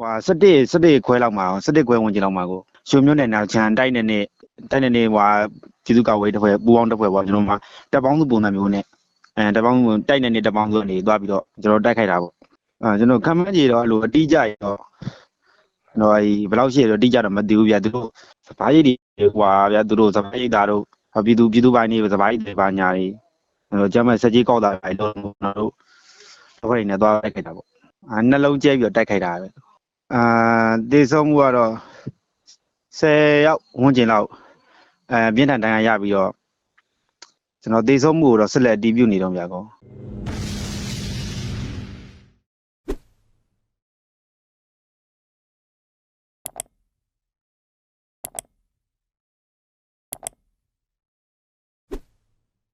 ဟွာ17 17ခွဲလောက်မှာ17ခွဲဝင်ကျင်လောက်မှာကိုရွှေမျိုးနယ်နာချန်တိုက်နေနေတိုက်နေနေဟွာကျေးဇူးကောက်ဝေးတစ်ဖွဲ့ပူပေါင်းတစ်ဖွဲ့ပေါ့ကျွန်တော်မှာတက်ပေါင်းစုပုံစံမျိုးနဲ့အဲတက်ပေါင်းစုတိုက်နေနေတက်ပေါင်းစုနေသွားပြီးတော့ကျွန်တော်တိုက်ခိုက်တာပေါ့အဲကျွန်တော်ခံမကြီးတော့အဲ့လိုအတိအကျရောကျွန်တော်အဲဘယ်လောက်ရှိရတော့အတိအကျတော့မသိဘူးဗျာသူတို့စပားရည်တွေဟွာဗျာသူတို့စပားရည်သားတို့ပြည်သူပြည်သူပိုင်းနေစပားရည်တွေပါညာတွေအဲတော့ကျမစက်ကြီးကောက်တာပဲလို့ကျွန်တော်တို့တစ်ဖွဲ့နေသွားတိုက်ခိုက်တာပေါ့အာနှလုံးကျဲပြီးတော့တိုက်ခိုက်တာပဲ အာတေဆုံးမှုကတော့10ရောက်ဝန်းကျင်လောက်အဲပြင်းထန်တန်ရာရပြီးတော့ကျွန်တော်တေဆုံးမှုကိုတော့ဆက်လက်အတည်ပြုနေတော့ဗျာကော